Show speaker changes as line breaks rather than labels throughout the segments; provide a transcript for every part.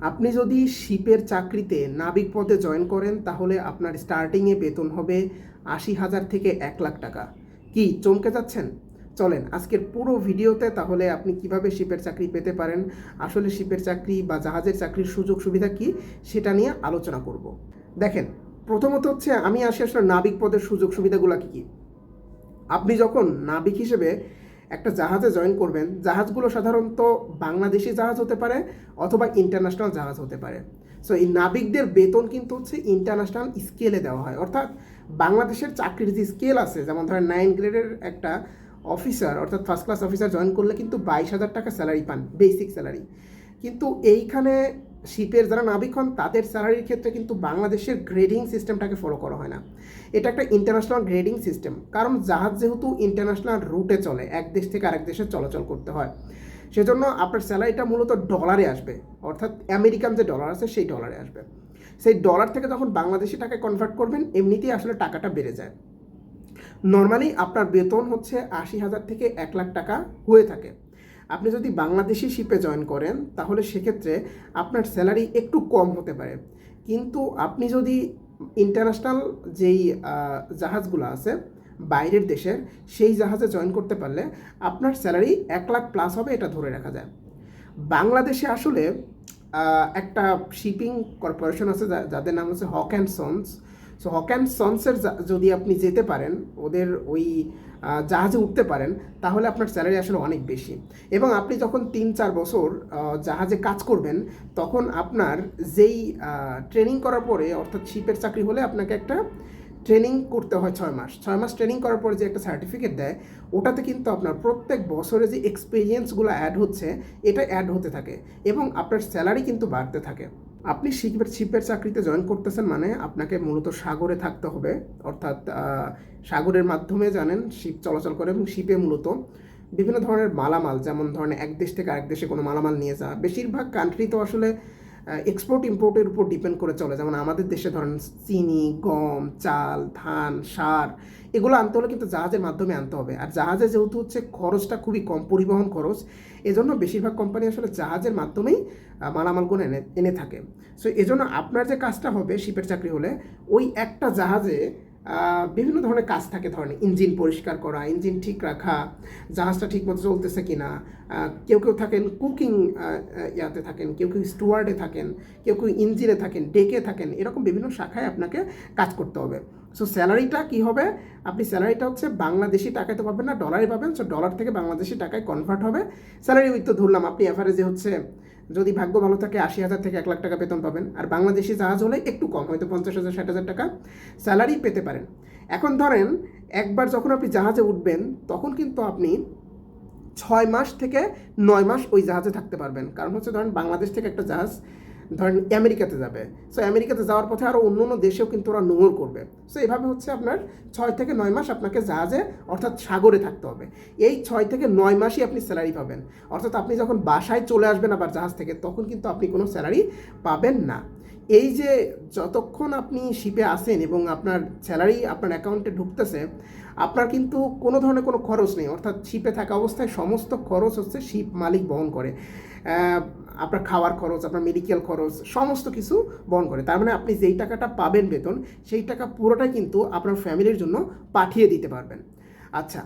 আপনি যদি শিপের চাকরিতে নাবিক পদে জয়েন করেন, তাহলে আপনার স্টার্টিংয়ে বেতন হবে আশি হাজার থেকে এক লাখ টাকা। কি, চমকে যাচ্ছেন? চলেন, আজকের পুরো ভিডিওতে তাহলে আপনি কীভাবে শিপের চাকরি পেতে পারেন, আসলে শিপের চাকরি বা জাহাজের চাকরির সুযোগ সুবিধা কি, সেটা নিয়ে আলোচনা করব। দেখেন, প্রথমত হচ্ছে আমি আসি আসলে নাবিক পদের সুযোগ সুবিধাগুলো কী কী? আপনি যখন নাবিক হিসেবে একটা জাহাজে জয়েন করবেন। জাহাজগুলো সাধারণত বাংলাদেশি জাহাজ হতে পারে অথবা ইন্টারন্যাশনাল জাহাজ হতে পারে। সো এই নাবিকদের বেতন কিন্তু হচ্ছে ইন্টারন্যাশনাল স্কেলে দেওয়া হয়। অর্থাৎ বাংলাদেশের চাকরির যে স্কেল আছে, যেমন ধরেন নাইন গ্রেডের একটা অফিসার অর্থাৎ ফার্স্ট ক্লাস অফিসার জয়েন করলে কিন্তু বাইশ হাজার টাকা স্যালারি পান বেসিক স্যালারি কিন্তু এইখানে শিপের যারা নাবিক হন, তাদের স্যালারির ক্ষেত্রে কিন্তু বাংলাদেশের গ্রেডিং সিস্টেমটাকে ফলো করা হয় না। এটা একটা ইন্টারন্যাশনাল গ্রেডিং সিস্টেম কারণ জাহাজ যেহেতু ইন্টারন্যাশনাল রুটে চলে, এক দেশ থেকে আরেক দেশে চলাচল করতে হয়। সেজন্য আপনার স্যালারিটা মূলত ডলারে আসবে, অর্থাৎ আমেরিকান যে ডলার আছে, সেই ডলারে আসবে। সেই ডলার থেকে যখন বাংলাদেশি টাকায় কনভার্ট করবেন, এমনিতেই আসলে টাকাটা বেড়ে যায়। নর্মালি আপনার বেতন হচ্ছে আশি হাজার থেকে এক লাখ টাকা হয়ে থাকে। আপনি যদি বাংলাদেশি শিপে জয়েন করেন, তাহলে সেক্ষেত্রে আপনার স্যালারি একটু কম হতে পারে। কিন্তু আপনি যদি ইন্টারন্যাশনাল যেই জাহাজগুলো আছে, বাইরের দেশের, সেই জাহাজে জয়েন করতে পারলে আপনার স্যালারি এক লাখ প্লাস হবে, এটা ধরে রাখা যায়। বাংলাদেশে আসলে একটা শিপিং কর্পোরেশন আছে যাদের নাম হচ্ছে Haque and sons. So Haque and সন্সের যদি আপনি যেতে পারেন, ওদের ওই জাহাজে উঠতে পারেন, তাহলে আপনার স্যালারি আসলে অনেক বেশি। এবং আপনি যখন তিন চার বছর জাহাজে কাজ করবেন, তখন আপনার যেই ট্রেনিং করার পরে, অর্থাৎ শিপের চাকরি হলে আপনাকে একটা ট্রেনিং করতে হয় ছয় মাস। ছয় মাস ট্রেনিং করার পরে যে একটা সার্টিফিকেট দেয়, ওটাতে কিন্তু আপনার প্রত্যেক বছরে যে এক্সপিরিয়েন্সগুলো অ্যাড হচ্ছে, এটা অ্যাড হতে থাকে। এবং আপনার স্যালারি কিন্তু বাড়তে থাকে। আপনি শিপের শিপের চাকরিতে জয়েন করতেছেন মানে আপনাকে মূলত সাগরে থাকতে হবে। অর্থাৎ সাগরের মাধ্যমে জানেন শিপ চলাচল করে এবং শিপে মূলত বিভিন্ন ধরনের মালামাল, যেমন ধরনের এক দেশ থেকে আরেক দেশে কোনো মালামাল নিয়ে যাওয়া। বেশিরভাগ কান্ট্রি তো আসলে এক্সপোর্ট ইম্পোর্টের উপর ডিপেন্ড করে চলে। যেমন আমাদের দেশে ধরেন চিনি, গম, চাল, ধান, সার, এগুলো আনতে হলে কিন্তু জাহাজের মাধ্যমে আনতে হবে। আর জাহাজে যেহেতু হচ্ছে খরচটা খুবই কম, পরিবহন খরচ, এজন্য বেশিরভাগ কোম্পানি আসলে জাহাজের মাধ্যমেই মালামালগুলো এনে এনে থাকে। সো এজন্য আপনার যে কাজটা হবে শিপের চাকরি হলে, ওই একটা জাহাজে বিভিন্ন ধরনের কাজ থাকে ধরেন ইঞ্জিন পরিষ্কার করা ইঞ্জিন ঠিক রাখা জাহাজটা ঠিকমতো চলতেছে কিনা আহ, কেউ কেউ থাকেন কুকিং ইয়াতে থাকেন কেউ কেউ স্টুয়ার্ডে থাকেন কেউ কেউ ইঞ্জিনে থাকেন ডেকে থাকেন এরকম বিভিন্ন শাখায় আপনাকে কাজ করতে হবে। সো স্যালারিটা কি হবে? আপনি স্যালারিটা হচ্ছে বাংলাদেশি টাকায় তো পাবেন না ডলারে পাবেন সো ডলার থেকে বাংলাদেশি টাকায় কনভার্ট হবে। স্যালারি উইথ তো ধরলাম আপনি অ্যাভারেজে হচ্ছে যদি ভাগ্য ভালো থাকে, আশি হাজার থেকে এক লাখ টাকা বেতন পাবেন। আর বাংলাদেশি জাহাজ হলে একটু কম, হয়তো পঞ্চাশ হাজার, ষাট হাজার টাকা স্যালারি পেতে পারেন। এখন ধরেন, একবার যখন আপনি জাহাজে উঠবেন, তখন কিন্তু আপনি ছয় মাস থেকে নয় মাস ওই জাহাজে থাকতে পারবেন। কারণ হচ্ছে ধরেন, বাংলাদেশ থেকে একটা জাহাজ ধরেন আমেরিকাতে যাবে। সো আমেরিকাতে যাওয়ার পথে আরও অন্য অন্য দেশেও কিন্তু ওরা নোংর করবে। সো এইভাবে হচ্ছে আপনার ছয় থেকে নয় মাস আপনাকে জাহাজে, অর্থাৎ সাগরে থাকতে হবে। এই ছয় থেকে নয় মাসই আপনি স্যালারি পাবেন। অর্থাৎ আপনি যখন বাসায় চলে আসবেন আবার জাহাজ থেকে, তখন কিন্তু আপনি কোনো স্যালারি পাবেন না। এই যে যতক্ষণ আপনি শিপে আসেন এবং আপনার স্যালারি আপনার অ্যাকাউন্টে ঢুকতেছে, আপনার কিন্তু কোনো ধরনের কোনো খরচ নেই। অর্থাৎ শিপে থাকা অবস্থায় সমস্ত খরচ হচ্ছে শিপ মালিক বহন করে। আপনার খাওয়ার খরচ, আপনার মেডিকেল খরচ, সমস্ত কিছু বহন করে। তার মানে আপনি যেই টাকাটা পাবেন বেতন, সেই টাকা পুরোটাই কিন্তু আপনার ফ্যামিলির জন্য পাঠিয়ে দিতে পারবেন। আচ্ছা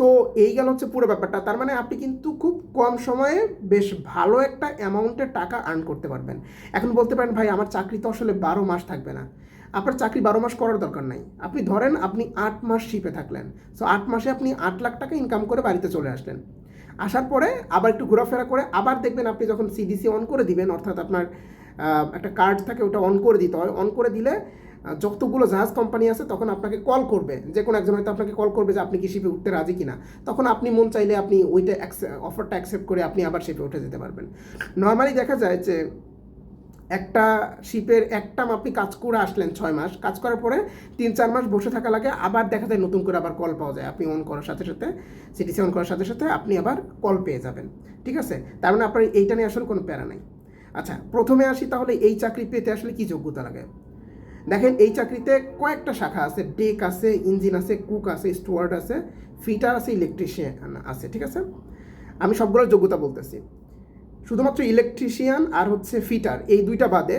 তো এই গেল হচ্ছে পুরো ব্যাপারটা। তার মানে আপনি কিন্তু খুব কম সময়ে বেশ ভালো একটা অ্যামাউন্টের টাকা আর্ন করতে পারবেন। এখন বলতে পারেন, ভাই, আমার চাকরি তো আসলে বারো মাস থাকবে না। আপনার চাকরি বারো মাস করার দরকার নাই। আপনি ধরেন আপনি আট মাস শিপে থাকলেন। সো আট মাসে আপনি আট লাখ টাকা ইনকাম করে বাড়িতে চলে আসলেন। আসার পরে আবার একটু ঘোরাফেরা করে আবার দেখবেন আপনি যখন সিডিসি অন করে দিবেন, অর্থাৎ আপনার একটা কার্ড থাকে ওটা অন করে দিতে হয় অন করে দিলে যতগুলো জাহাজ কোম্পানি আছে তখন আপনাকে কল করবে। যে কোনো একজন হয়তো আপনাকে কল করবে যে আপনি কি শিপে উঠতে রাজি কিনা। তখন আপনি মন চাইলে আপনি ওইটা অফারটা অ্যাকসেপ্ট করে আপনি আবার শিপে উঠে যেতে পারবেন। নর্মালি দেখা যায় যে একটা শিপের একটা আপনি কাজ করে আসলেন ছয় মাস। কাজ করার পরে তিন চার মাস বসে থাকা লাগে, আবার দেখা যায় নতুন করে আবার কল পাওয়া যায়। আপনি অন করার সাথে সাথে সিটিসি অন করার সাথে সাথে আপনি আবার কল পেয়ে যাবেন। ঠিক আছে? তার মানে আপনার এইটা নিয়ে আসলে কোনো প্যারা নাই। আচ্ছা প্রথমে আসি তাহলে এই চাকরি পেতে আসলে কি যোগ্যতা লাগে? দেখেন, এই চাকরিতে কয়েকটা শাখা আছে। ডেক আছে, ইঞ্জিন আছে, কুক আছে, স্টুয়ার্ড আছে, ফিটার আছে, ইলেকট্রিশিয়ান আছে। ঠিক আছে? আমি সবগুলোর যোগ্যতা বলতেছি। শুধুমাত্র ইলেকট্রিশিয়ান আর হচ্ছে ফিটার এই দুইটা বাদে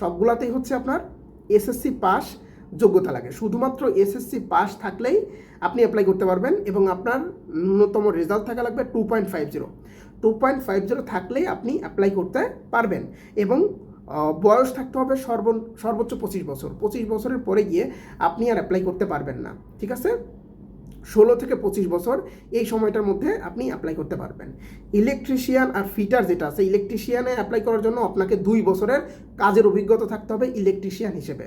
সবগুলাতেই হচ্ছে আপনার এসএসসি পাস যোগ্যতা লাগে। শুধুমাত্র এসএসসি পাস থাকলেই আপনি অ্যাপ্লাই করতে পারবেন এবং আপনার ন্যূনতম রেজাল্ট থাকা লাগবে two point five zero two point five zero থাকলেই আপনি অ্যাপ্লাই করতে পারবেন এবং বয়স থাকতে হবে সর্ব, সর্বোচ্চ পঁচিশ বছর। পঁচিশ বছরের পরে গিয়ে আপনি আর অ্যাপ্লাই করতে পারবেন না। ঠিক আছে? ষোলো থেকে পঁচিশ বছর এই সময়টার মধ্যে আপনি অ্যাপ্লাই করতে পারবেন। ইলেকট্রিশিয়ান আর ফিটার যেটা আছে ইলেকট্রিশিয়ানে অ্যাপ্লাই করার জন্য আপনাকে দুই বছরের কাজের অভিজ্ঞতা থাকতে হবে ইলেকট্রিশিয়ান হিসেবে।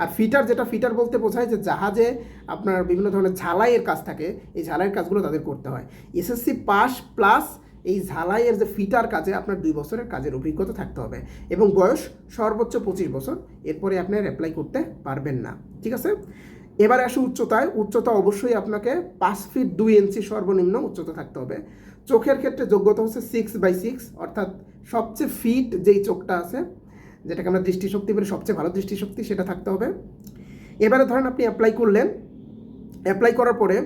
আর ফিটার যেটা ফিটার বলতে বোঝায় যে জাহাজে আপনার বিভিন্ন ধরনের ঝালাইয়ের কাজ থাকে, এই ঝালাইয়ের কাজগুলো তাদের করতে হয়। এসএসসি পাস প্লাস এই ঝালাইয়ের যে ফিটার কাজে আপনার দুই বছরের কাজের অভিজ্ঞতা থাকতে হবে এবং বয়স সর্বোচ্চ পঁচিশ বছর, এরপরে আপনি অ্যাপ্লাই করতে পারবেন না। ঠিক আছে? এবারে আসে উচ্চতায়। উচ্চতা অবশ্যই আপনাকে পাঁচ ফিট দুই ইঞ্চি সর্বনিম্ন উচ্চতা থাকতে হবে। চোখের ক্ষেত্রে যোগ্যতা হচ্ছে সিক্স বাই সিক্স অর্থাৎ সবচেয়ে ফিট যেই চোখটা আছে, যেটাকে আমরা দৃষ্টিশক্তি বলি, সবচেয়ে ভালো দৃষ্টিশক্তি সেটা থাকতে হবে। এবারে ধরেন আপনি অ্যাপ্লাই করলেন। অ্যাপ্লাই করার পরে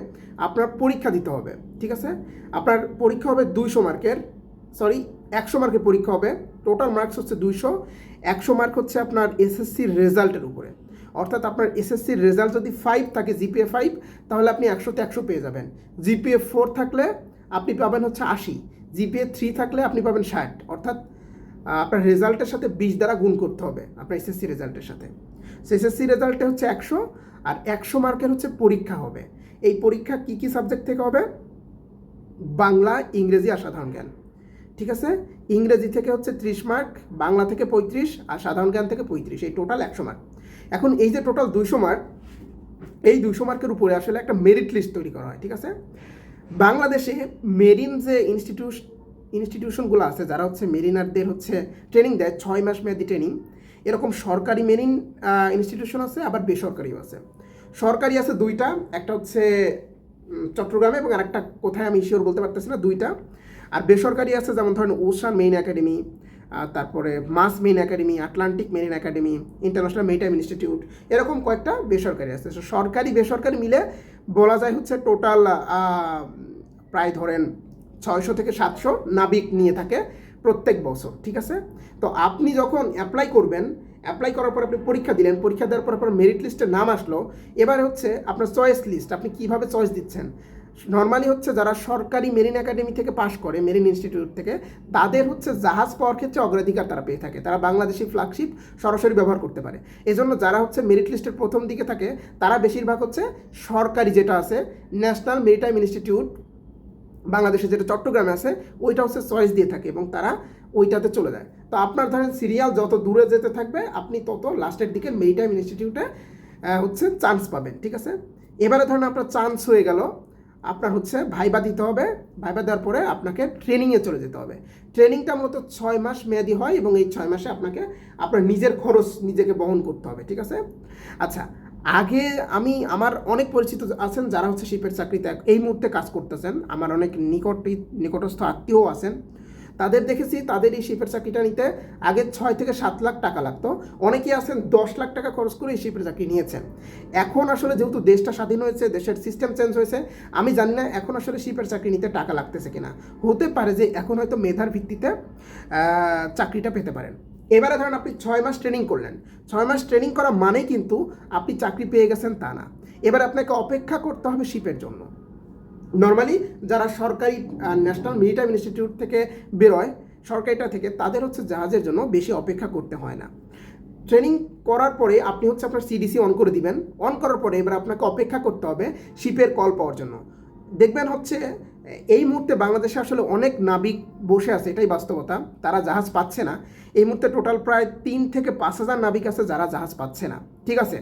আপনার পরীক্ষা দিতে হবে, ঠিক আছে? আপনার পরীক্ষা হবে দুইশো মার্কের সরি একশো মার্কের পরীক্ষা হবে। টোটাল মার্কস হচ্ছে দুইশো। একশো মার্ক হচ্ছে আপনার এসএসসির রেজাল্টের উপরে। অর্থাৎ আপনার এসএসসির রেজাল্ট যদি ফাইভ থাকে জিপিএ ফাইভ তাহলে আপনি একশোতে একশো পেয়ে যাবেন। জিপিএ ফোর থাকলে আপনি পাবেন হচ্ছে আশি। জিপিএ থ্রি থাকলে আপনি পাবেন ষাট। অর্থাৎ আপনার রেজাল্টের সাথে বিশ দ্বারা গুণ করতে হবে, আপনার এসএসসি রেজাল্টের সাথে। এসএসসি রেজাল্টে হচ্ছে একশো, আর একশো মার্কের হচ্ছে পরীক্ষা হবে। এই পরীক্ষা কি কি সাবজেক্ট থেকে হবে? বাংলা, ইংরেজি আর সাধারণ জ্ঞান। ঠিক আছে? ইংরেজি থেকে হচ্ছে ত্রিশ মার্ক বাংলা থেকে পঁয়ত্রিশ, আর সাধারণ জ্ঞান থেকে পঁয়ত্রিশ। এই টোটাল একশো মার্ক এখন এই যে টোটাল দুইশো মার্ক এই দুইশো মার্কের উপরে আসলে একটা মেরিট লিস্ট তৈরি করা হয়, ঠিক আছে? বাংলাদেশে মেরিন যে ইনস্টিটিউশ ইনস্টিটিউশনগুলো আছে, যারা হচ্ছে মেরিনারদের হচ্ছে ট্রেনিং দেয়, ছয় মাস মেয়াদি ট্রেনিং এরকম সরকারি মেরিন ইনস্টিটিউশন আছে, আবার বেসরকারিও আছে। সরকারি আছে দুইটা, একটা হচ্ছে চট্টগ্রামে এবং আরেকটা কোথায় আমি শিওর বলতে পারতেছি না, দুইটা। আর বেসরকারি আছে যেমন ধরেন ওশান মেইন একাডেমি তারপরে Mass Maine academy Atlantic marine academy international maritime institute এরকম কয়েকটা বেসরকারি আছে। So, সরকারি বেসরকারি মিলে বলা যায় হচ্ছে টোটাল প্রায় ধরেন ছয়শো থেকে সাতশো নাবিক নিয়ে থাকে প্রত্যেক বছর ঠিক আছে? তো আপনি যখন অ্যাপ্লাই করবেন অ্যাপ্লাই করার পর আপনি পরীক্ষা দিলেন পরীক্ষা দেওয়ার পর আপনার মেরিট লিস্টে নাম আসলো এবার হচ্ছে আপনার চয়েস লিস্ট আপনি কীভাবে চয়েস দিচ্ছেন? নর্মালি হচ্ছে যারা সরকারি মেরিন একাডেমি থেকে পাশ করে মেরিন ইনস্টিটিউট থেকে, তাদের হচ্ছে জাহাজ পাওয়ার ক্ষেত্রে অগ্রাধিকার তারা পেয়ে থাকে। তারা বাংলাদেশি ফ্ল্যাগশিপ সরাসরি ব্যবহার করতে পারে। এজন্য যারা হচ্ছে মেরিট লিস্টের প্রথম দিকে থাকে, তারা বেশিরভাগ হচ্ছে সরকারি যেটা আছে ন্যাশনাল মেরিটাইম ইনস্টিটিউট বাংলাদেশে যেটা চট্টগ্রামে আছে, ওইটা হচ্ছে চয়েস দিয়ে থাকে এবং তারা ওইটাতে চলে যায়। তো আপনার ধরেন সিরিয়াল যত দূরে যেতে থাকবে, আপনি তত লাস্টের দিকে মেরিটাইম ইনস্টিটিউটে হচ্ছে চান্স পাবেন, ঠিক আছে? এবারে ধরেন আপনার চান্স হয়ে গেল আপনার হচ্ছে ভাইবা দিতে হবে, ভাইবা দেওয়ার পরে আপনাকে ট্রেনিংয়ে চলে যেতে হবে। ট্রেনিংটা মূলত ছয় মাস মেয়াদি হয় এবং এই ছয় মাসে আপনাকে আপনার নিজের খরচ নিজেকে বহন করতে হবে, ঠিক আছে? আচ্ছা আগে আমি, আমার অনেক পরিচিত আছেন যারা হচ্ছে শিপের চাকরিতে এই মুহূর্তে কাজ করতেছেন। আমার অনেক নিকট নিকটস্থ আত্মীয় আছেন। তাদের দেখেছি তাদের এই শিপের চাকরিটা নিতে আগে ছয় থেকে সাত লাখ টাকা লাগতো। অনেকেই আছেন, দশ লাখ টাকা খরচ করে এই শিপের চাকরি নিয়েছেন। এখন আসলে যেহেতু দেশটা স্বাধীন হয়েছে, দেশের সিস্টেম চেঞ্জ হয়েছে, আমি জানি না এখন আসলে শিপের চাকরি নিতে টাকা লাগতেছে কিনা। হতে পারে যে এখন হয়তো মেধার ভিত্তিতে চাকরিটা পেতে পারেন। এবারে ধরেন আপনি ছয় মাস ট্রেনিং করলেন। ছয় মাস ট্রেনিং করা মানে কিন্তু আপনি চাকরি পেয়ে গেছেন তা না। এবার আপনাকে অপেক্ষা করতে হবে শিপের জন্য। নর্মালি যারা সরকারি ন্যাশনাল মিলিটারি ইনস্টিটিউট থেকে বেরোয়, সরকারিটা থেকে, তাদের হচ্ছে জাহাজের জন্য বেশি অপেক্ষা করতে হয় না। ট্রেনিং করার পরে আপনি হচ্ছে আপনার সিডিসি অন করে দিবেন। অন করার পরে এবার আপনাকে অপেক্ষা করতে হবে শিপের কল পাওয়ার জন্য। দেখবেন হচ্ছে, এই মুহূর্তে বাংলাদেশে আসলে অনেক নাবিক বসে আছে, এটাই বাস্তবতা। তারা জাহাজ পাচ্ছে না। এই মুহূর্তে টোটাল প্রায় তিন থেকে পাঁচ হাজার নাবিক আছে যারা জাহাজ পাচ্ছে না। ঠিক আছে?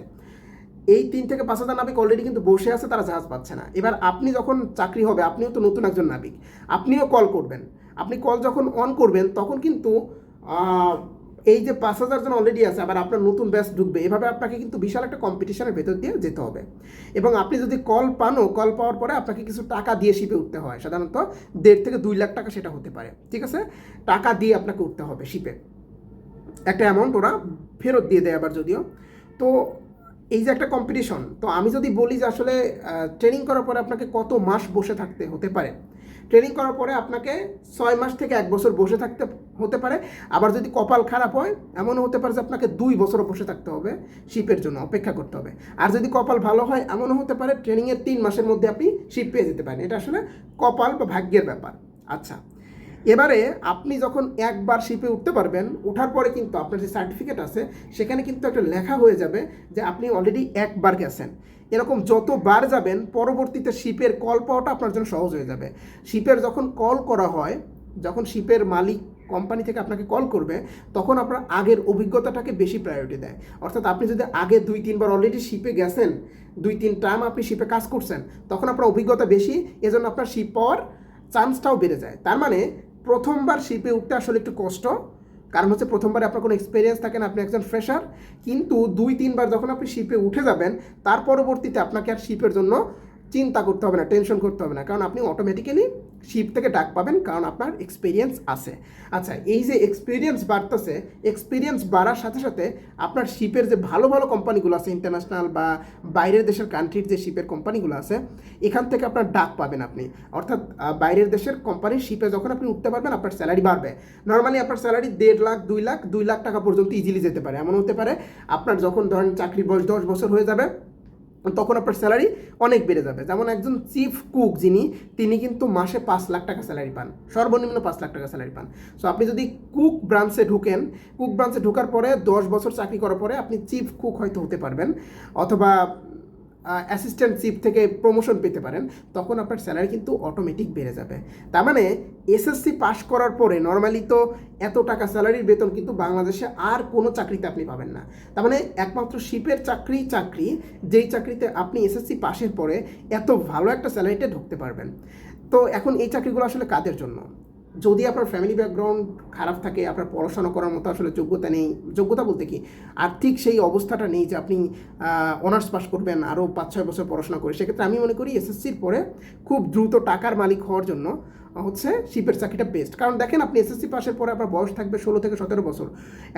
এই তিন থেকে পাঁচ হাজার নাবিক অলরেডি কিন্তু বসে আছে, তারা জাহাজ পাচ্ছে না। এবার আপনি যখন চাকরি হবে, আপনিও তো নতুন একজন নাবিক। আপনিও কল করবেন। আপনি কল যখন অন করবেন, তখন কিন্তু এই যে পাঁচ হাজার জন অলরেডি আছে, আবার আপনার নতুন ব্যাচ ঢুকবে। এভাবে আপনাকে কিন্তু বিশাল একটা কম্পিটিশনের ভেতর দিয়ে যেতে হবে। এবং আপনি যদি কল পানও কল পাওয়ার পরে আপনাকে কিছু টাকা দিয়ে শিপে উঠতে হয়। সাধারণত দেড় থেকে দুই লাখ টাকা সেটা হতে পারে। ঠিক আছে? টাকা দিয়ে আপনাকে উঠতে হবে শিপে একটা অ্যামাউন্ট ওরা ফেরত দিয়ে দেয় আবার যদিও। তো এই যে একটা কম্পিটিশন তো আমি যদি বলি যে আসলে ট্রেনিং করার পরে আপনাকে কত মাস বসে থাকতে হতে পারে? ট্রেনিং করার পরে আপনাকে ছয় মাস থেকে এক বছর বসে থাকতে হতে পারে। আবার যদি কপাল খারাপ হয়, এমনও হতে পারে যে আপনাকে দুই বছরও বসে থাকতে হবে শিপের জন্য অপেক্ষা করতে হবে। আর যদি কপাল ভালো হয়, এমনও হতে পারে ট্রেনিংয়ের তিন মাসের মধ্যে আপনি শিপ পেয়ে যেতে পারেন। এটা আসলে কপাল বা ভাগ্যের ব্যাপার। আচ্ছা এবারে আপনি যখন একবার শিপে উঠতে পারবেন ওঠার পরে কিন্তু আপনার যে সার্টিফিকেট আছে, সেখানে কিন্তু একটা লেখা হয়ে যাবে যে আপনি অলরেডি একবার গেছেন। এরকম যতবার যাবেন, পরবর্তীতে শিপের কল পাওয়াটা আপনার জন্য সহজ হয়ে যাবে। শিপের যখন কল করা হয়, যখন শিপের মালিক কোম্পানি থেকে আপনাকে কল করবে, তখন আপনার আগের অভিজ্ঞতাটাকে বেশি প্রায়োরিটি দেয়। অর্থাৎ আপনি যদি আগে দুই, তিনবার অলরেডি শিপে গেছেন, দুই, তিন টার্ম আপনি শিপে কাজ করছেন, তখন আপনার অভিজ্ঞতা বেশি, এজন্য আপনার শিপ পাওয়ার চান্সটাও বেড়ে যায়। তার মানে প্রথমবার শিপে উঠতে আসলে একটু কষ্ট। কারণ হচ্ছে প্রথমবার আপনার কোনো এক্সপিরিয়েন্স থাকে না, আপনি একজন ফ্রেশার কিন্তু দুই, তিনবার যখন আপনি শিপে উঠে যাবেন, তার পরবর্তীতে আপনাকে আর শিপের জন্য চিন্তা করতে হবে না টেনশন করতে হবে না। কারণ আপনি অটোমেটিক্যালি শিপ থেকে ডাক পাবেন, কারণ আপনার এক্সপিরিয়েন্স আছে। আচ্ছা এই যে এক্সপিরিয়েন্স বাড়তেছে এক্সপিরিয়েন্স বাড়ার সাথে সাথে আপনার শিপের যে ভালো ভালো কোম্পানিগুলো আছে ইন্টারন্যাশনাল বা বাইরের দেশের কান্ট্রির যে শিপের কোম্পানিগুলো আছে, এখান থেকে আপনার ডাক পাবেন আপনি। অর্থাৎ বাইরের দেশের কোম্পানির শিপে যখন আপনি উঠতে পারবেন, আপনার স্যালারি বাড়বে। নর্মালি আপনার স্যালারি দেড় লাখ, দুই লাখ দুই লাখ টাকা পর্যন্ত ইজিলি যেতে পারে। এমন হতে পারে, আপনার যখন ধরেন চাকরির বয়স দশ বছর হয়ে যাবে তখন আপনার স্যালারি অনেক বেড়ে যাবে। যেমন একজন চিফ কুক যিনি, তিনি কিন্তু মাসে পাঁচ লাখ টাকা স্যালারি পান। সর্বনিম্ন পাঁচ লাখ টাকা স্যালারি পান। সো আপনি যদি কুক ব্রাঞ্চে ঢুকেন কুক ব্রাঞ্চে ঢোকার পরে দশ বছর চাকরি করার পরে আপনি চিফ কুক হয়তো হতে পারবেন। অথবা অ্যাসিস্ট্যান্ট চিফ থেকে প্রমোশন পেতে পারেন, তখন আপনার স্যালারি কিন্তু অটোমেটিক বেড়ে যাবে। তার মানে এসএসসি পাস করার পরে নর্মালি তো এত টাকা স্যালারির বেতন কিন্তু বাংলাদেশে আর কোনো চাকরিতে আপনি পাবেন না। তার মানে একমাত্র শিপের চাকরি চাকরি, যেই চাকরিতে আপনি এসএসসি পাশের পরে এত ভালো একটা স্যালারিতে ঢুকতে পারবেন। তো এখন এই চাকরিগুলো আসলে কাদের জন্য? যদি আপনার ফ্যামিলি ব্যাকগ্রাউন্ড খারাপ থাকে, আপনার পড়াশোনা করার মতো আসলে যোগ্যতা নেই, যোগ্যতা বলতে কি? আর্থিক সেই অবস্থাটা নেই যে আপনি অনার্স পাস করবেন, আরও পাঁচ ছয় বছর পড়াশোনা করে। সেক্ষেত্রে আমি মনে করি এসএসসির পরে খুব দ্রুত টাকার মালিক হওয়ার জন্য হচ্ছে শিপের চাকরিটা বেস্ট কারণ দেখেন আপনি এসএসসি পাশের পরে আপনার বয়স থাকবে ষোলো থেকে সতেরো বছর।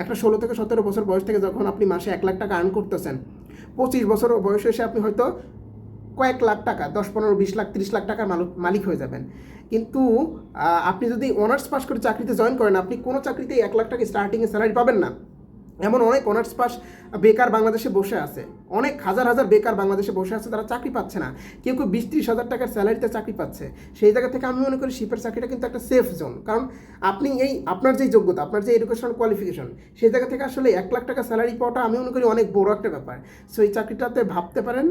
একটা ষোলো থেকে সতেরো বছর বয়স থেকে যখন আপনি মাসে এক লাখ টাকা আর্ন করতেছেন, পঁচিশ বছর বয়স এসে আপনি হয়তো কয়েক লাখ টাকা, দশ পনেরো, বিশ লাখ, তিরিশ লাখ টাকার মালিক হয়ে যাবেন। কিন্তু আপনি যদি অনার্স পাস করে চাকরিতে জয়েন করেন, আপনি কোনো চাকরিতেই এক লাখ টাকা স্টার্টিংয়ে স্যালারি পাবেন না। এমন অনেক অনার্স পাস বেকার বাংলাদেশে বসে আছে। অনেক হাজার হাজার বেকার বাংলাদেশে বসে আছে, তারা চাকরি পাচ্ছে না। কেউ কেউ বিশ ত্রিশ হাজার টাকার স্যালারিতে চাকরি পাচ্ছে। সেই জায়গা থেকে আমি মনে করি শিপের চাকরিটা কিন্তু একটা সেফ জোন কারণ আপনি এই, আপনার যে যোগ্যতা, আপনার যে এডুকেশন কোয়ালিফিকেশন সেই জায়গা থেকে আসলে এক লাখ টাকা স্যালারি পাওয়াটা আমি মনে করি অনেক বড় একটা ব্যাপার। সো এই চাকরিটাতে ভাবতে পারেন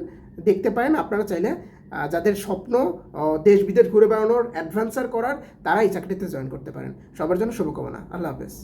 দেখতে পারেন, আপনারা চাইলে যাদের স্বপ্ন দেশ বিদেশ ঘুরে বেড়ানোর অ্যাডভেঞ্চার করার তারা এই চাকরিতে জয়েন করতে পারেন। সবার জন্য শুভকামনা। আল্লাহ হাফেজ।